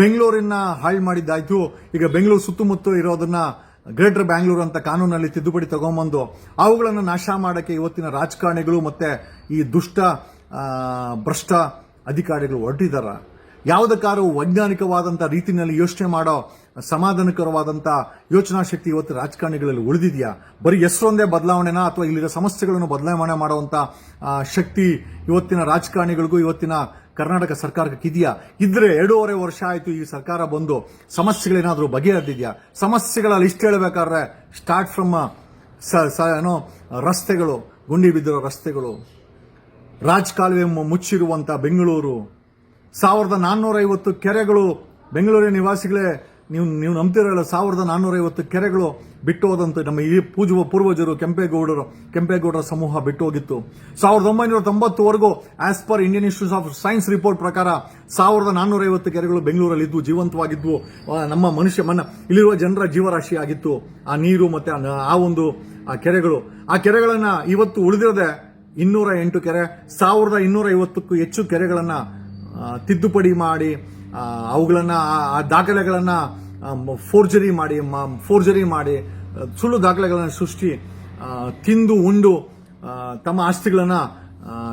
ಬೆಂಗಳೂರಿನ ಹಾಳು ಮಾಡಿದ್ದಾಯ್ತು. ಈಗ ಬೆಂಗಳೂರು ಸುತ್ತಮುತ್ತ ಇರೋದನ್ನ ಗ್ರೇಟರ್ ಬ್ಯಾಂಗ್ಳೂರು ಅಂತ ಕಾನೂನಲ್ಲಿ ತಿದ್ದುಪಡಿ ತಗೊಂಬಂದು ಅವುಗಳನ್ನು ನಾಶ ಮಾಡೋಕ್ಕೆ ಇವತ್ತಿನ ರಾಜಕಾರಣಿಗಳು ಮತ್ತೆ ಈ ದುಷ್ಟ ಭ್ರಷ್ಟ ಅಧಿಕಾರಿಗಳು ಹೊರಟಿದಾರ. ಯಾವುದಕ್ಕಾರು ವೈಜ್ಞಾನಿಕವಾದಂಥ ರೀತಿಯಲ್ಲಿ ಯೋಚನೆ ಮಾಡೋ ಸಮಾಧಾನಕರವಾದಂಥ ಯೋಚನಾ ಶಕ್ತಿ ಇವತ್ತು ರಾಜಕಾರಣಿಗಳಲ್ಲಿ ಉಳಿದಿದೆಯಾ? ಬರೀ ಹೆಸರೊಂದೇ ಬದಲಾವಣೆನಾ ಅಥವಾ ಇಲ್ಲಿರೋ ಸಮಸ್ಯೆಗಳನ್ನು ಬದಲಾವಣೆ ಮಾಡುವಂಥ ಶಕ್ತಿ ಇವತ್ತಿನ ರಾಜಕಾರಣಿಗಳಿಗೂ ಇವತ್ತಿನ ಕರ್ನಾಟಕ ಸರ್ಕಾರಕ್ಕೆ ಇದೆಯಾ ಇದ್ರೆ ಎರಡೂವರೆ ವರ್ಷ ಆಯಿತು ಈ ಸರ್ಕಾರ ಬಂದು. ಸಮಸ್ಯೆಗಳೇನಾದರೂ ಬಗೆಹರಿದಿದೆಯಾ? ಸಮಸ್ಯೆಗಳ ಲಿಸ್ಟ್ ಹೇಳಬೇಕಾದ್ರೆ ಸ್ಟಾರ್ಟ್ ಫ್ರಮ್ ಏನೋ, ರಸ್ತೆಗಳು, ಗುಂಡಿ ಬಿದ್ದಿರೋ ರಸ್ತೆಗಳು. ರಾಜಕಾಲುವೆ ಮುಚ್ಚಿರುವಂಥ ಬೆಂಗಳೂರು. ಸಾವಿರದ ನಾನ್ನೂರೈವತ್ತು ಕೆರೆಗಳು ಬೆಂಗಳೂರಿನ ನಿವಾಸಿಗಳೇ ನೀವು ನೀವು ನಂಬ್ತಿರಲ್ಲ ಸಾವಿರದ ನಾನ್ನೂರ ಐವತ್ತು ಕೆರೆಗಳು ಬಿಟ್ಟು ಹೋದಂತೆ ನಮ್ಮ ಈ ಪೂಜುವ ಪೂರ್ವಜರು ಕೆಂಪೇಗೌಡರು, ಕೆಂಪೇಗೌಡರ ಸಮೂಹ ಬಿಟ್ಟು ಹೋಗಿತ್ತು. ಸಾವಿರದ ಒಂಬೈನೂರ ತೊಂಬತ್ತುವರೆಗೂ as per Indian Institute of Science report ಪ್ರಕಾರ ಸಾವಿರದ ನಾನ್ನೂರ ಐವತ್ತು ಕೆರೆಗಳು ಬೆಂಗಳೂರಲ್ಲಿ ಇದ್ದು ಜೀವಂತವಾಗಿದ್ವು ನಮ್ಮ ಮನುಷ್ಯ ಮನ ಇಲ್ಲಿರುವ ಜನರ ಜೀವರಾಶಿ ಆಗಿತ್ತು. ಆ ನೀರು ಮತ್ತೆ ಆ ಒಂದು, ಆ ಕೆರೆಗಳು. ಆ ಕೆರೆಗಳನ್ನ ಇವತ್ತು ಉಳಿದಿರದೆ ಇನ್ನೂರ ಎಂಟು ಕೆರೆ. ಸಾವಿರದ ಇನ್ನೂರ ಐವತ್ತಕ್ಕೂ ಹೆಚ್ಚು ಕೆರೆಗಳನ್ನ ತಿದ್ದುಪಡಿ ಮಾಡಿ ಅವುಗಳನ್ನು ಆ ದಾಖಲೆಗಳನ್ನ ಫೋರ್ಜರಿ ಮಾಡಿ ಫೋರ್ಜರಿ ಮಾಡಿ ಸುಳ್ಳು ದಾಖಲೆಗಳನ್ನು ಸೃಷ್ಟಿ ತಿಂದು, ಉಂಡು ತಮ್ಮ ಆಸ್ತಿಗಳನ್ನ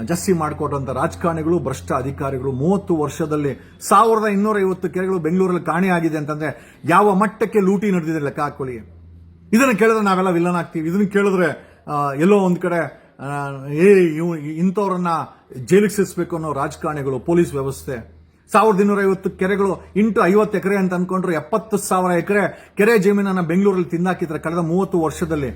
ಜಾಸ್ತಿ ಮಾಡಿಕೊಟ್ಟಂತ ರಾಜಕಾರಣಿಗಳು, ಭ್ರಷ್ಟ ಅಧಿಕಾರಿಗಳು, ಮೂವತ್ತು ವರ್ಷದಲ್ಲಿ ಸಾವಿರದ ಇನ್ನೂರ ಐವತ್ತು ಕೆರೆಗಳು ಬೆಂಗಳೂರಲ್ಲಿ ಕಾಣೆಯಾಗಿದೆ ಅಂತಂದ್ರೆ ಯಾವ ಮಟ್ಟಕ್ಕೆ ಲೂಟಿ ನಡೆದಿದೆ ಲೆಕ್ಕ ಹಾಕೊಳ್ಳಿ. ಇದನ್ನು ಕೇಳಿದ್ರೆ ನಾವೆಲ್ಲ ವಿಲನ್ ಆಗ್ತೀವಿ. ಇದನ್ನು ಕೇಳಿದ್ರೆ ಎಲ್ಲೋ ಒಂದು ಕಡೆ ಏ ಇಂಥವ್ರನ್ನ ಜೈಲಿಗೆ ಸೇರಿಸಬೇಕು ಅನ್ನೋ ರಾಜಕಾರಣಿಗಳು, ಪೊಲೀಸ್ ವ್ಯವಸ್ಥೆ. ಸಾವಿರದ ಇನ್ನೂರ ಐವತ್ತು ಕೆರೆಗಳು ಇಂಟು ಐವತ್ತು ಎಕರೆ ಅಂತ ಅನ್ಕೊಂಡ್ರು, ಎಪ್ಪತ್ತು ಸಾವಿರ ಎಕರೆ ಕೆರೆ ಜಮೀನನ್ನು ಬೆಂಗಳೂರಲ್ಲಿ ತಿಂದಾಕಿದ್ರೆ ಕಳೆದ ಮೂವತ್ತು ವರ್ಷದಲ್ಲಿ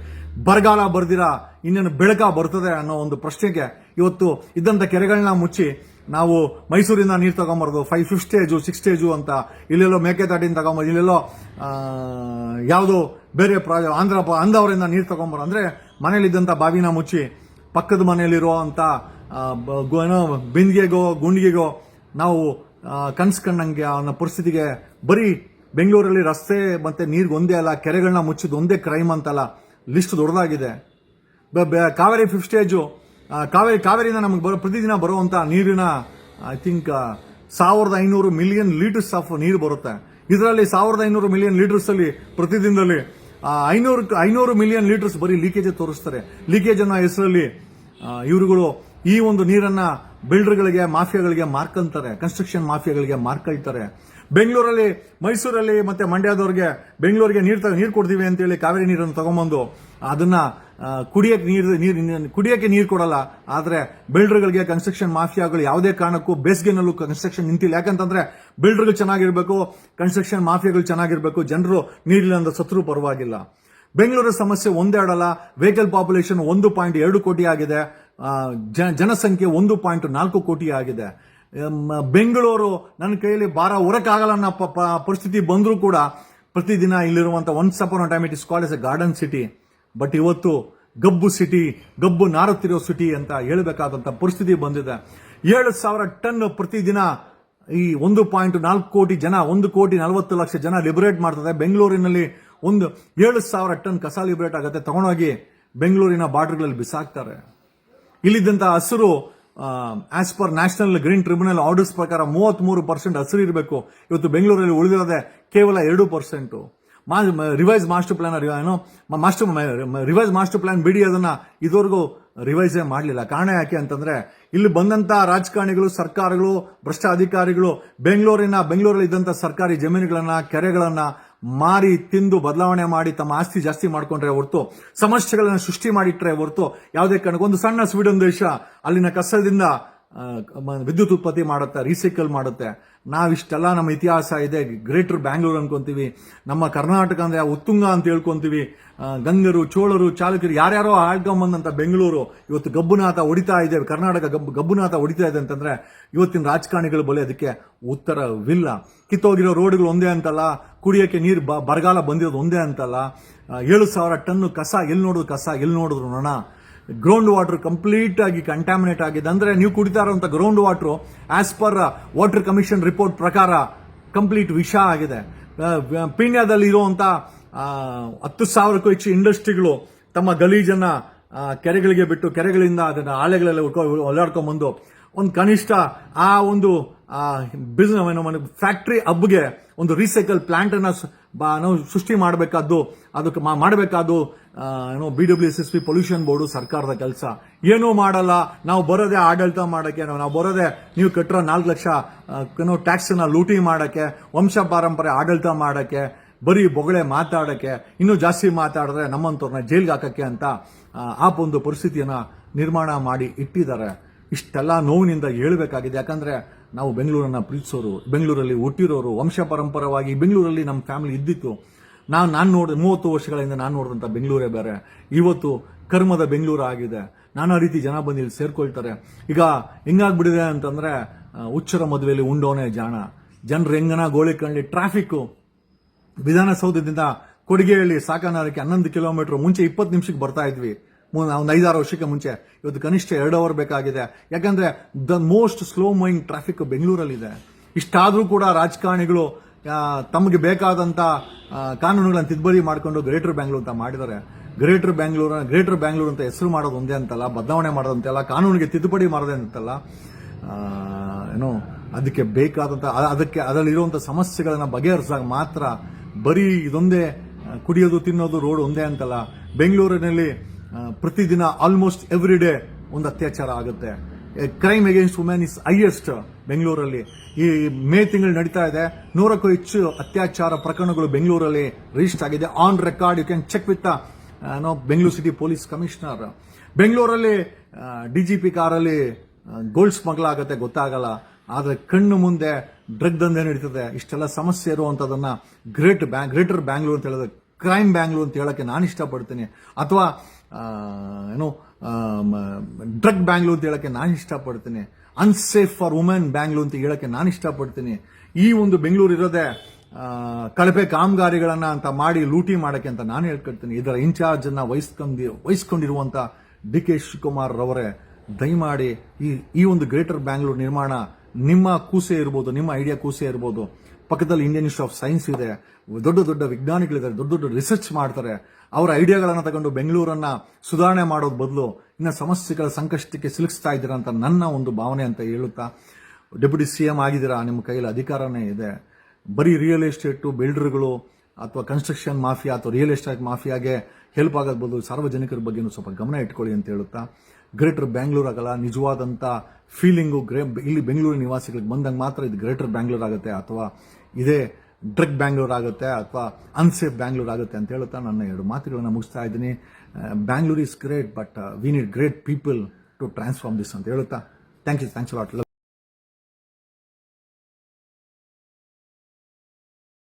ಬರಗಾಲ ಬರ್ದಿರ, ಇನ್ನೇನು ಬೆಳಕ ಬರ್ತದೆ ಅನ್ನೋ ಒಂದು ಪ್ರಶ್ನೆಗೆ ಇವತ್ತು ಇದ್ದಂಥ ಕೆರೆಗಳನ್ನ ಮುಚ್ಚಿ ನಾವು ಮೈಸೂರಿಂದ ನೀರು ತಗೊಂಬರೋದು five fifth stage six stage ಅಂತ ಇಲ್ಲೆಲ್ಲೋ ಮೇಕೆದಾಟಿನ ತಗೊಂಬೋದು ಇಲ್ಲೆಲ್ಲೋ ಯಾವುದೋ ಬೇರೆ ಪ್ರಾ ಆಂಧ್ರ ಅಂದವರಿಂದ ನೀರು ತಗೊಂಬರೋ, ಅಂದರೆ ಮನೇಲಿದ್ದಂಥ ಬಾವಿನ ಮುಚ್ಚಿ ಪಕ್ಕದ ಮನೆಯಲ್ಲಿರೋ ಅಂಥ ಏನೋ, ಬಿಂದಿಗೆಗೋ, ಗುಂಡಿಗೆಗೋ ನಾವು ಕನ್ಸ್ ಕಂಡಂಗೆ ಅನ್ನೋ ಪರಿಸ್ಥಿತಿಗೆ ಬರೀ ಬೆಂಗಳೂರಲ್ಲಿ ರಸ್ತೆ ಮತ್ತೆ ನೀರ್ಗೆ ಒಂದೇ ಅಲ್ಲ ಕೆರೆಗಳನ್ನ ಮುಚ್ಚಿದ ಒಂದೇ ಕ್ರೈಮ್ ಅಂತಲ್ಲ ಲಿಸ್ಟ್ ದೊಡ್ಡದಾಗಿದೆ. ಕಾವೇರಿ ಫಿಫ್ತ್ ಸ್ಟೇಜು ಕಾವೇರಿ, ಕಾವೇರಿಯಿಂದ ನಮಗೆ ಬರೋ, ಪ್ರತಿದಿನ ಬರುವಂಥ ನೀರಿನ ಐ ಥಿಂಕ್ ಸಾವಿರದ ಐನೂರು ಮಿಲಿಯನ್ ಲೀಟರ್ಸ್ ಆಫ್ ನೀರು ಬರುತ್ತೆ. ಇದರಲ್ಲಿ ಸಾವಿರದ ಐನೂರು ಮಿಲಿಯನ್ ಲೀಟರ್ಸ್ ಅಲ್ಲಿ ಪ್ರತಿದಿನದಲ್ಲಿ ಐನೂರು ಐನೂರು ಮಿಲಿಯನ್ ಲೀಟರ್ಸ್ ಬರೀ ಲೀಕೇಜ್ ತೋರಿಸ್ತಾರೆ. ಲೀಕೇಜ್ ಅನ್ನೋ ಹೆಸರಲ್ಲಿ ಇವರುಗಳು ಈ ಒಂದು ನೀರನ್ನ ಬಿಲ್ಡರ್ಗಳಿಗೆ, ಮಾಫಿಯಾಗಳಿಗೆ ಮಾರ್ಕಂತಾರೆ ಕನ್ಸ್ಟ್ರಕ್ಷನ್ ಮಾಫಿಯಾಗಳಿಗೆ ಮಾರ್ಕೊಳ್ತಾರೆ ಬೆಂಗಳೂರಲ್ಲಿ, ಮೈಸೂರಲ್ಲಿ ಮತ್ತೆ ಮಂಡ್ಯದವ್ರಿಗೆ ಬೆಂಗಳೂರಿಗೆ ನೀರು ನೀರು ಕೊಡ್ತೀವಿ ಅಂತೇಳಿ ಕಾವೇರಿ ನೀರನ್ನು ತಗೊಂಬಂದು ಅದನ್ನ ಕುಡಿಯಕ್ಕೆ ನೀರು ನೀರು ಕುಡಿಯಕ್ಕೆ ನೀರು ಕೊಡಲ್ಲ. ಆದ್ರೆ ಬಿಲ್ಡರ್ಗಳಿಗೆ ಕನ್ಸ್ಟ್ರಕ್ಷನ್ ಮಾಫಿಯಾಗಳು ಯಾವುದೇ ಕಾರಣಕ್ಕೂ ಬೇಸಿಗೆನಲ್ಲೂ ಕನ್ಸ್ಟ್ರಕ್ಷನ್ ನಿಂತಿಲ್ಲ. ಯಾಕಂತಂದ್ರೆ ಬಿಲ್ಡರ್ಗಳು ಚೆನ್ನಾಗಿರಬೇಕು ಕನ್ಸ್ಟ್ರಕ್ಷನ್ ಮಾಫಿಯಾಗಳು ಚೆನ್ನಾಗಿರಬೇಕು, ಜನರು ನೀರಿಲ್ಲ ಅಂತ ಸತ್ರು ಪರವಾಗಿಲ್ಲ. ಬೆಂಗಳೂರು ಸಮಸ್ಯೆ ಒಂದೇ ಆಡಲ್ಲ ವೆಹಿಕಲ್ ಪಾಪ್ಯುಲೇಷನ್ ಒಂದು ಪಾಯಿಂಟ್ ಎರಡು ಕೋಟಿ ಆಗಿದೆ. ಜ- ಜನಸಂಖ್ಯೆ ಒಂದು ಪಾಯಿಂಟ್ ನಾಲ್ಕು ಕೋಟಿ ಆಗಿದೆ. ಬೆಂಗಳೂರು ನನ್ನ ಕೈಯಲ್ಲಿ ಭಾರ ಹೊರಕ್ಕಾಗಲ್ಲ ಅನ್ನೋ ಪರಿಸ್ಥಿತಿ ಬಂದರೂ ಕೂಡ ಪ್ರತಿದಿನ ಇಲ್ಲಿರುವಂತ once upon time it is called as a garden city but ಇವತ್ತು ಗಬ್ಬು ಸಿಟಿ ಗಬ್ಬು ನಾರುತ್ತಿರೋ ಸಿಟಿ ಅಂತ ಹೇಳಬೇಕಾದಂಥ ಪರಿಸ್ಥಿತಿ ಬಂದಿದೆ. ಏಳು ಸಾವಿರ ಟನ್ ಪ್ರತಿದಿನ ಈ ಒಂದು ಪಾಯಿಂಟ್ ನಾಲ್ಕು ಕೋಟಿ ಜನ, ಒಂದು ಕೋಟಿ ನಲವತ್ತು ಲಕ್ಷ ಜನ ಲಿಬರೇಟ್ ಮಾಡ್ತದೆ. ಬೆಂಗಳೂರಿನಲ್ಲಿ ಒಂದು ಏಳು ಸಾವಿರ ಟನ್ ಕಸ ಲಿಬರೇಟ್ ಆಗುತ್ತೆ. ತಗೊಂಡೋಗಿ ಬೆಂಗಳೂರಿನ ಬಾರ್ಡರ್ಗಳಲ್ಲಿ ಬಿಸಾಕ್ತಾರೆ. ಇಲ್ಲಿದ್ದಂತ ಹಸಿರು as per National Green Tribunal orders ಪ್ರಕಾರ ಮೂವತ್ತ್ ಮೂರು ಪರ್ಸೆಂಟ್ ಹಸಿರು ಇರಬೇಕು. ಇವತ್ತು ಬೆಂಗಳೂರಲ್ಲಿ ಉಳಿದಿರೋದೆ ಕೇವಲ ಎರಡು ಪರ್ಸೆಂಟ್ ರಿವೈಸ್ ಮಾಸ್ಟರ್ ಪ್ಲಾನ್ ಏನು ಮಾಸ್ಟರ್ ರಿವೈಸ್ ಮಾಸ್ಟರ್ ಪ್ಲಾನ್ ಬಿಡಿ ಅದನ್ನ ಇದುವರೆಗೂ ರಿವೈಸೇ ಮಾಡಲಿಲ್ಲ. ಕಾರಣ ಯಾಕೆ ಅಂತಂದ್ರೆ, ಇಲ್ಲಿ ಬಂದಂತ ರಾಜಕಾರಣಿಗಳು, ಸರ್ಕಾರಗಳು ಭ್ರಷ್ಟ ಅಧಿಕಾರಿಗಳು ಬೆಂಗಳೂರಿನ ಬೆಂಗಳೂರಲ್ಲಿ ಇದ್ದಂತ ಸರ್ಕಾರಿ ಜಮೀನುಗಳನ್ನ, ಕೆರೆಗಳನ್ನ ಮಾರಿ ತಿಂದು ಬದಲಾವಣೆ ಮಾಡಿ ತಮ್ಮ ಆಸ್ತಿ ಜಾಸ್ತಿ ಮಾಡ್ಕೊಂಡ್ರೆ ಹೊರತು, ಸಮಸ್ಯೆಗಳನ್ನು ಸೃಷ್ಟಿ ಮಾಡಿಟ್ರೆ ಹೊರತು ಯಾವುದೇ ಕಾರಣಕ್ಕೆ ಒಂದು ಸಣ್ಣ ಸ್ವೀಡನ್ ದೇಶ ಅಲ್ಲಿನ ಕಸದಿಂದ ವಿದ್ಯುತ್ ಉತ್ಪತ್ತಿ ಮಾಡುತ್ತೆ ರೀಸೈಕಲ್ ಮಾಡುತ್ತೆ. ನಾವಿಷ್ಟೆಲ್ಲ ನಮ್ಮ ಇತಿಹಾಸ ಇದೆ, ಗ್ರೇಟರ್ ಬ್ಯಾಂಗ್ಳೂರ್ ಅನ್ಕೊಂತೀವಿ, ನಮ್ಮ ಕರ್ನಾಟಕ ಅಂದ್ರೆ ಉತ್ತುಂಗ ಅಂತ ಹೇಳ್ಕೊಂತೀವಿ ಗಂಗರು, ಚೋಳರು ಚಾಲುಕ್ಯರು ಯಾರ್ಯಾರೋ ಆಳ್ಕೊಂಬಂದಂತ ಬೆಂಗಳೂರು, ಇವತ್ತು ಗಬ್ಬುನಾಥ ಹೊಡಿತಾ ಇದೆ, ಕರ್ನಾಟಕ ಗಬ್, ಗಬ್ಬುನಾಥ ಹೊಡಿತಾ ಇದೆ ಅಂತಂದ್ರೆ ಇವತ್ತಿನ ರಾಜಕಾರಣಿಗಳು ಬಳಿ ಅದಕ್ಕೆ ಉತ್ತರವಿಲ್ಲ. ಕಿತ್ತೋಗಿರೋ ರೋಡ್ಗಳು ಒಂದೇ ಅಂತಲ್ಲ ಕುಡಿಯೋಕೆ ನೀರು ಬ- ಬರಗಾಲ ಬಂದಿರೋದು ಒಂದೇ ಅಂತಲ್ಲ. ಏಳು ಸಾವಿರ ಟನ್ನು ಕಸ ಎಲ್ಲಿ ನೋಡಿದ್ರು ಕಸ ಎಲ್ಲಿ ನೋಡಿದ್ರು ನೋಣ. ಗ್ರೌಂಡ್ ವಾಟರ್ ಕಂಪ್ಲೀಟ್ ಆಗಿ ಕಂಟಾಮಿನೇಟ್ ಆಗಿದೆ. ಅಂದರೆ ನೀವು ಕುಡಿತಾ ಇರೋಂಥ ground water as per water commission report ಪ್ರಕಾರ ಕಂಪ್ಲೀಟ್ ವಿಷ ಆಗಿದೆ. ಪೀಣ್ಯದಲ್ಲಿ ಇರುವಂಥ ಹತ್ತು ಸಾವಿರಕ್ಕೂ ಹೆಚ್ಚು ಇಂಡಸ್ಟ್ರಿಗಳು ತಮ್ಮ ಗಲೀಜನ್ನು ಕೆರೆಗಳಿಗೆ ಬಿಟ್ಟು ಕೆರೆಗಳಿಂದ ಅದನ್ನು ಆಳೆಗಳೆಲ್ಲ ಉಟ್ಕೊ ಓಡಾಡ್ಕೊಂಡ್ ಬಂದು ಒಂದು ಕನಿಷ್ಠ ಆ ಒಂದು ಬಿಸ್ನೆಸ್ ಫ್ಯಾಕ್ಟ್ರಿ ಹಬ್ಗೆ ಒಂದು ರೀಸೈಕಲ್ ಪ್ಲಾಂಟ್ ಅನ್ನ ನಾವು ಸೃಷ್ಟಿ ಮಾಡಬೇಕಾದ್ದು, ಅದಕ್ಕೆ ಮಾಡಬೇಕಾದ್ದು ಏನೋ B W S S B pollution board ಸರ್ಕಾರದ ಕೆಲಸ. ಏನೂ ಮಾಡಲ್ಲ. ನಾವು ಬರೋದೆ ಆಡಳಿತ ಮಾಡೋಕ್ಕೆ, ನಾವು ಬರೋದೇ ನೀವು ಕಟ್ಟಿರೋ ನಾಲ್ಕು ಲಕ್ಷ ಏನೋ ಟ್ಯಾಕ್ಸ್ನ ಲೂಟಿ ಮಾಡೋಕ್ಕೆ, ವಂಶ ಪಾರಂಪರೆ ಆಡಳಿತ ಮಾಡೋಕ್ಕೆ, ಬರೀ ಬೊಗಳೆ ಮಾತಾಡೋಕ್ಕೆ, ಇನ್ನೂ ಜಾಸ್ತಿ ಮಾತಾಡಿದ್ರೆ ನಮ್ಮಂತವ್ರನ್ನ ಜೈಲ್ಗೆ ಹಾಕೋಕ್ಕೆ ಅಂತ ಆ ಒಂದು ಪರಿಸ್ಥಿತಿಯನ್ನು ನಿರ್ಮಾಣ ಮಾಡಿ ಇಟ್ಟಿದ್ದಾರೆ. ಇಷ್ಟೆಲ್ಲ ನೋವಿನಿಂದ ಹೇಳಬೇಕಾಗಿದೆ. ಯಾಕಂದ್ರೆ ನಾವು ಬೆಂಗಳೂರನ್ನ ಪ್ರೀತಿಸೋರು, ಬೆಂಗಳೂರಲ್ಲಿ ಹುಟ್ಟಿರೋರು ವಂಶ ಪರಂಪರವಾಗಿ ಬೆಂಗಳೂರಲ್ಲಿ ನಮ್ಮ ಫ್ಯಾಮಿಲಿ ಇದ್ದಿತ್ತು. ನಾನು ನಾನು ನೋಡಿದ ಮೂವತ್ತು ವರ್ಷಗಳಿಂದ ನಾನು ನೋಡಿದಂಥ ಬೆಂಗಳೂರೇ ಬೇರೆ. ಇವತ್ತು ಕರ್ಮದ ಬೆಂಗಳೂರು ಆಗಿದೆ. ನಾನಾ ರೀತಿ ಜನ ಬಂದು ಇಲ್ಲಿ ಸೇರ್ಕೊಳ್ತಾರೆ. ಈಗ ಹೆಂಗಾಗ್ಬಿಟ್ಟಿದೆ ಅಂತಂದ್ರೆ ಹುಚ್ಚರ ಮದುವೆಯಲ್ಲಿ ಉಂಡೋನೆ ಜಾಣ. ಜನರು ಹೆಂಗನ ಗೋಳಿ ಕಣ್ಲಿ ಟ್ರಾಫಿಕ್ಕು ವಿಧಾನಸೌಧದಿಂದ ಕೊಡುಗೆಯಲ್ಲಿ ಸಾಕನಾರಕ್ಕೆ ಹನ್ನೊಂದು ಕಿಲೋಮೀಟರ್ ಮುಂಚೆ ಇಪ್ಪತ್ತು ನಿಮಿಷಕ್ಕೆ ಬರ್ತಾ ಇದ್ವಿ. ಒಂದು ಐದಾರು ವರ್ಷಕ್ಕೆ ಮುಂಚೆ ಇವತ್ತು ಕನಿಷ್ಠ ಎರಡು ಅವರ್ ಬೇಕಾಗಿದೆ. ಯಾಕಂದರೆ the most slow moving traffic ಬೆಂಗಳೂರಲ್ಲಿದೆ. ಇಷ್ಟಾದರೂ ಕೂಡ ರಾಜಕಾರಣಿಗಳು ತಮಗೆ ಬೇಕಾದಂಥ ಕಾನೂನುಗಳನ್ನು ತಿದ್ದುಪಡಿ ಮಾಡಿಕೊಂಡು ಗ್ರೇಟರ್ ಬ್ಯಾಂಗ್ಳೂರ್ ಅಂತ ಮಾಡಿದ್ದಾರೆ. ಗ್ರೇಟರ್ ಬ್ಯಾಂಗ್ಳೂರ್ ಗ್ರೇಟರ್ ಬ್ಯಾಂಗ್ಳೂರ್ ಅಂತ ಹೆಸರು ಮಾಡೋದು ಒಂದೇ ಅಂತಲ್ಲ, ಬದಲಾವಣೆ ಮಾಡೋದಂತೆಲ್ಲ ಕಾನೂನಿಗೆ ತಿದ್ದುಪಡಿ ಮಾಡೋದೇ ಅಂತಲ್ಲ. ಏನು ಅದಕ್ಕೆ ಬೇಕಾದಂಥ ಅದಕ್ಕೆ ಅದರಲ್ಲಿರುವಂಥ ಸಮಸ್ಯೆಗಳನ್ನು ಬಗೆಹರಿಸಿದಾಗ ಮಾತ್ರ ಬರೀ ಇದೊಂದೇ ಕುಡಿಯೋದು, ತಿನ್ನೋದು ರೋಡ್ ಒಂದೇ ಅಂತಲ್ಲ. ಬೆಂಗಳೂರಿನಲ್ಲಿ ಪ್ರತಿದಿನ ಆಲ್ಮೋಸ್ಟ್ ಎವ್ರಿ ಡೇ ಒಂದು ಅತ್ಯಾಚಾರ ಆಗುತ್ತೆ. Crime against women is highest ಬೆಂಗಳೂರಲ್ಲಿ. ಈ ಮೇ ತಿಂಗಳು ನಡೀತಾ ಇದೆ. ನೂರಕ್ಕೂ ಹೆಚ್ಚು ಅತ್ಯಾಚಾರ ಪ್ರಕರಣಗಳು ಬೆಂಗಳೂರಲ್ಲಿ ರಿಜಿಸ್ಟರ್ ಆಗಿದೆ. On record you can check with no Bengaluru city police commissioner ಬೆಂಗಳೂರಲ್ಲಿ ಡಿ ಜಿ ಪಿ ಕಾರಲ್ಲಿ ಗೋಲ್ಡ್ ಸ್ಮಗ್ಲ್ ಆಗುತ್ತೆ, ಗೊತ್ತಾಗಲ್ಲ. ಆದರೆ ಕಣ್ಣು ಮುಂದೆ ಡ್ರಗ್ ದಂಧೆ ನಡೀತದೆ. ಇಷ್ಟೆಲ್ಲ ಸಮಸ್ಯೆ ಇರುವಂಥದ್ದನ್ನು ಗ್ರೇಟ್ ಬ್ಯಾಂಕ್ ಗ್ರೇಟರ್ ಬ್ಯಾಂಗ್ಳೂರು ಅಂತ ಹೇಳಿದ್ರೆ ಕ್ರೈಮ್ ಬ್ಯಾಂಗ್ಳೂರ್ ಅಂತ ಹೇಳೋಕ್ಕೆ ನಾನು ಇಷ್ಟಪಡ್ತೀನಿ. ಅಥವಾ ಏನು ಡ್ರಗ್ ಬ್ಯಾಂಗ್ಳೂರ್ ಅಂತ ಹೇಳೋಕ್ಕೆ ನಾನು ಇಷ್ಟಪಡ್ತೀನಿ. ಅನ್ಸೇಫ್ ಫಾರ್ ವುಮೆನ್ ಬ್ಯಾಂಗ್ಳೂರ್ ಅಂತ ಹೇಳೋಕ್ಕೆ ನಾನು ಇಷ್ಟಪಡ್ತೀನಿ. ಈ ಒಂದು ಬೆಂಗಳೂರು ಇರೋದೇ ಕಳಪೆ ಕಾಮಗಾರಿಗಳನ್ನು ಅಂತ ಮಾಡಿ ಲೂಟಿ ಮಾಡೋಕ್ಕೆ ಅಂತ ನಾನು ಹೇಳ್ಕೊಡ್ತೀನಿ. ಇದರ ಇನ್ಚಾರ್ಜನ್ನು ವಹಿಸ್ಕೊಂಡಿ ವಹಿಸ್ಕೊಂಡಿರುವಂಥ ಡಿ ಕೆ ಶಿವಕುಮಾರ್ ರವರೇ, ದಯಮಾಡಿ ಈ ಈ ಒಂದು ಗ್ರೇಟರ್ ಬ್ಯಾಂಗ್ಳೂರ್ ನಿರ್ಮಾಣ ನಿಮ್ಮ ಕೂಸೆ ಇರ್ಬೋದು, ನಿಮ್ಮ ಐಡಿಯಾ ಕೂಸೆ ಇರ್ಬೋದು. ಪಕ್ಕದಲ್ಲಿ ಇಂಡಿಯನ್ ಇನ್ಸ್ಟಿಟ್ಯೂಟ್ ಆಫ್ ಸೈನ್ಸ್ ಇದೆ. ದೊಡ್ಡ ದೊಡ್ಡ ವಿಜ್ಞಾನಿಗಳಿದ್ದಾರೆ, ದೊಡ್ಡ ದೊಡ್ಡ ರಿಸರ್ಚ್ ಮಾಡ್ತಾರೆ. ಅವರ ಐಡಿಯಾಗಳನ್ನು ತಗೊಂಡು ಬೆಂಗಳೂರನ್ನ ಸುಧಾರಣೆ ಮಾಡೋದ್ ಬದಲು ಇನ್ನ ಸಮಸ್ಯೆಗಳ ಸಂಕಷ್ಟಕ್ಕೆ ಸಿಲುಕಿಸ್ತಾ ಇದ್ದೀರಾ ಅಂತ ನನ್ನ ಒಂದು ಭಾವನೆ ಅಂತ ಹೇಳುತ್ತಾ, ಡೆಪ್ಯೂಟಿ ಸಿ ಎಂ ಆಗಿದ್ದೀರಾ, ನಿಮ್ಮ ಕೈಯಲ್ಲಿ ಅಧಿಕಾರನೇ ಇದೆ. ಬರೀ ರಿಯಲ್ ಎಸ್ಟೇಟು ಬಿಲ್ಡರ್ಗಳು ಅಥವಾ ಕನ್ಸ್ಟ್ರಕ್ಷನ್ ಮಾಫಿಯಾ ಅಥವಾ ರಿಯಲ್ ಎಸ್ಟೇಟ್ ಮಾಫಿಯಾಗೆ ಹೆಲ್ಪ್ ಆಗೋದ್ ಬದಲು ಸಾರ್ವಜನಿಕರ ಬಗ್ಗೆ ಸ್ವಲ್ಪ ಗಮನ ಇಟ್ಕೊಳ್ಳಿ ಅಂತ ಹೇಳುತ್ತಾ ಗ್ರೇಟರ್ ಬ್ಯಾಂಗ್ಳೂರ್ ಆಗಲ್ಲ ನಿಜವಾದಂಥ ಫೀಲಿಂಗು ಗ್ರೇ ಇಲ್ಲಿ ಬೆಂಗಳೂರು ನಿವಾಸಿಗಳಿಗೆ ಬಂದಾಗ ಮಾತ್ರ ಇದು ಗ್ರೇಟರ್ ಬ್ಯಾಂಗ್ಳೂರ್ ಆಗುತ್ತೆ ಅಥವಾ ಇದೇ ಡ್ರಗ್ ಬ್ಯಾಂಗ್ಳೂರ್ ಆಗುತ್ತೆ ಅಥವಾ ಅನ್ಸೇಫ್ ಬ್ಯಾಂಗ್ಳೂರ್ ಆಗುತ್ತೆ ಅಂತ ಹೇಳುತ್ತಾ ನನ್ನ ಎರಡು ಮಾತುಗಳನ್ನ ಮುಗಿಸ್ತಾ ಇದ್ದೀನಿ. Bangalore is great but we need great people to transform this ಅಂತ ಹೇಳುತ್ತಾ. Thank you thanks lot